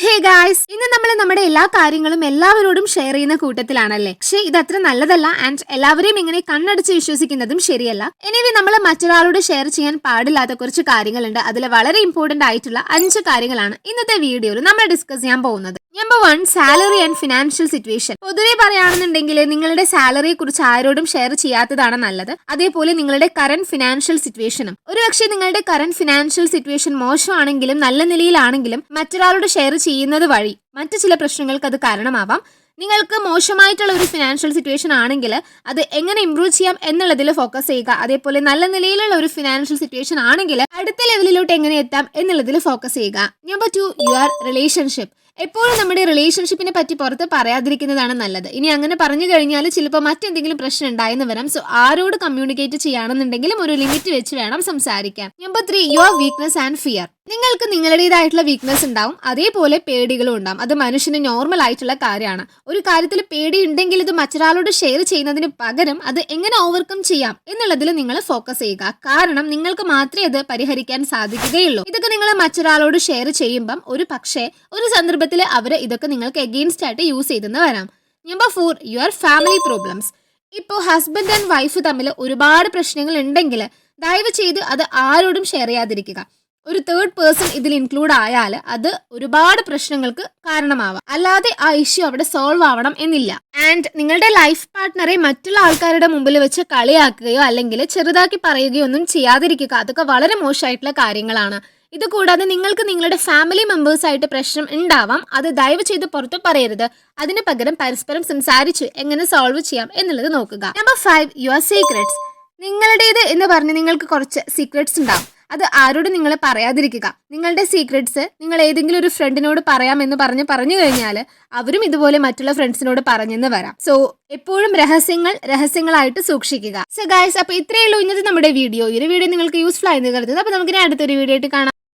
Hey guys ഇന്ന് നമ്മൾ നമ്മുടെ എല്ലാ കാര്യങ്ങളും എല്ലാവരോടും ഷെയർ ചെയ്യുന്ന കൂട്ടത്തിലാണല്ലേ? പക്ഷേ ഇത് അത്ര നല്ലതല്ല ആൻഡ് എല്ലാവരെയും ഇങ്ങനെ കണ്ണടച്ച് വിശ്വസിക്കുന്നതും ശരിയല്ല. എനിവേ നമ്മൾ മറ്റൊരാളോട് ഷെയർ ചെയ്യാൻ പാടില്ലാത്ത കുറച്ച് കാര്യങ്ങളുണ്ട്. അതിൽ വളരെ ഇമ്പോർട്ടന്റ് ആയിട്ടുള്ള അഞ്ച് കാര്യങ്ങളാണ് ഇന്നത്തെ വീഡിയോയിൽ നമ്മൾ ഡിസ്കസ് ചെയ്യാൻ പോകുന്നത്. Number one salary and financial situation പൊതുവെ പറയുകയാണെന്നുണ്ടെങ്കിൽ നിങ്ങളുടെ സാലറിയെ കുറിച്ച് ആരോടും ഷെയർ ചെയ്യാത്തതാണ് നല്ലത്. അതേപോലെ നിങ്ങളുടെ കറന്റ് ഫിനാൻഷ്യൽ സിറ്റുവേഷനും ഒരുപക്ഷെ നിങ്ങളുടെ കറന്റ് ഫിനാൻഷ്യൽ സിറ്റുവേഷൻ മോശമാണെങ്കിലും നല്ല നിലയിലാണെങ്കിലും മറ്റൊരാളോട് ഷെയർ ചെയ്യുന്നത് വഴി മറ്റു ചില പ്രശ്നങ്ങൾക്ക് അത് കാരണമാവാം. നിങ്ങൾക്ക് മോശമായിട്ടുള്ള ഒരു ഫിനാൻഷ്യൽ സിറ്റുവേഷൻ ആണെങ്കിൽ അത് എങ്ങനെ ഇംപ്രൂവ് ചെയ്യാം എന്നുള്ളതിൽ ഫോക്കസ് ചെയ്യുക. അതേപോലെ നല്ല നിലയിലുള്ള ഒരു ഫിനാൻഷ്യൽ സിറ്റുവേഷൻ ആണെങ്കിൽ അടുത്ത ലെവലിലോട്ട് എങ്ങനെ എത്താം എന്നുള്ളതിൽ ഫോക്കസ് ചെയ്യുക. നമ്പർ ടു യുവർ റിലേഷൻഷിപ്പ് എപ്പോഴും നമ്മുടെ റിലേഷൻഷിപ്പിനെ പറ്റി പുറത്ത് പറയാതിരിക്കുന്നതാണ് നല്ലത്. ഇനി അങ്ങനെ പറഞ്ഞു കഴിഞ്ഞാൽ ചിലപ്പോൾ മറ്റെന്തെങ്കിലും പ്രശ്നം ഉണ്ടായെന്ന് വരാം. സോ ആരോട് കമ്മ്യൂണിക്കേറ്റ് ചെയ്യുകയാണെന്നുണ്ടെങ്കിലും ഒരു ലിമിറ്റ് വെച്ച് വേണം സംസാരിക്കാൻ. Number three your weakness and fear നിങ്ങൾക്ക് നിങ്ങളുടേതായിട്ടുള്ള വീക്ക്നെസ് ഉണ്ടാവും. അതേപോലെ പേടികളും ഉണ്ടാവും. അത് മനുഷ്യന് നോർമൽ ആയിട്ടുള്ള കാര്യമാണ്. ഒരു കാര്യത്തിൽ പേടി ഉണ്ടെങ്കിൽ ഇത് മറ്റൊരാളോട് ഷെയർ ചെയ്യുന്നതിന് പകരം അത് എങ്ങനെ ഓവർകം ചെയ്യാം എന്നുള്ളതിൽ നിങ്ങൾ ഫോക്കസ് ചെയ്യുക. കാരണം നിങ്ങൾക്ക് മാത്രമേ അത് പരിഹരിക്കാൻ സാധിക്കുകയുള്ളൂ. ഇതൊക്കെ നിങ്ങൾ മറ്റൊരാളോട് ഷെയർ ചെയ്യുമ്പം ഒരു പക്ഷേ ഒരു സന്ദർഭത്തിൽ അവർ ഇതൊക്കെ നിങ്ങൾക്ക് എഗെയിൻസ്റ്റ് ആയിട്ട് യൂസ് ചെയ്തെന്ന് വരാം. Number four your family problems ഇപ്പോൾ ഹസ്ബൻഡ് ആൻഡ് വൈഫ് തമ്മിൽ ഒരുപാട് പ്രശ്നങ്ങൾ ഉണ്ടെങ്കിൽ ദയവ് ചെയ്ത് അത് ആരോടും ഷെയർ ചെയ്യാതിരിക്കുക. ഒരു തേർഡ് പേഴ്സൺ ഇതിൽ ഇൻക്ലൂഡ് ആയാൽ അത് ഒരുപാട് പ്രശ്നങ്ങൾക്ക് കാരണമാവാം. അല്ലാതെ ആ ഇഷ്യൂ അവിടെ സോൾവ് ആവണം എന്നില്ല. ആൻഡ് നിങ്ങളുടെ ലൈഫ് പാർട്ട്ണറെ മറ്റുള്ള ആൾക്കാരുടെ മുമ്പിൽ വെച്ച് കളിയാക്കുകയോ അല്ലെങ്കിൽ ചെറുതാക്കി പറയുകയോ ഒന്നും ചെയ്യാതിരിക്കുക അതൊക്കെ വളരെ മോശമായിട്ടുള്ള കാര്യങ്ങളാണ്. ഇത് കൂടാതെ നിങ്ങൾക്ക് നിങ്ങളുടെ ഫാമിലി മെമ്പേഴ്സായിട്ട് പ്രശ്നം ഉണ്ടാവാം. അത് ദയവ് ചെയ്ത് പുറത്ത് പറയരുത്. അതിന് പകരം പരസ്പരം സംസാരിച്ച് എങ്ങനെ സോൾവ് ചെയ്യാം എന്നുള്ളത് നോക്കുക. നമ്പർ ഫൈവ് യുവർ സീക്രട്സ് നിങ്ങളുടേത് എന്ന് പറഞ്ഞ് നിങ്ങൾക്ക് കുറച്ച് സീക്രട്സ് ഉണ്ടാവും. അത് ആരോടും നിങ്ങൾ പറയാതിരിക്കുക. നിങ്ങളുടെ സീക്രട്സ് നിങ്ങൾ ഏതെങ്കിലും ഒരു ഫ്രണ്ടിനോട് പറയാമെന്ന് പറഞ്ഞ് പറഞ്ഞു കഴിഞ്ഞാൽ അവരും ഇതുപോലെ മറ്റുള്ള ഫ്രണ്ട്സിനോട് പറഞ്ഞെന്ന് വരാം. സോ എപ്പോഴും രഹസ്യങ്ങൾ രഹസ്യങ്ങളായിട്ട് സൂക്ഷിക്കുക. സോ ഗായ്സ് അപ്പോൾ ഇത്രയേ ഉള്ളൂ ഇന്നത്തെ നമ്മുടെ വീഡിയോ ഈ ഒരു വീഡിയോ നിങ്ങൾക്ക് യൂസ്ഫുൾ ആയെന്ന് കരുതുന്നത് അപ്പോൾ നമുക്ക് അടുത്തൊരു വീഡിയോ ആയിട്ട് കാണാം.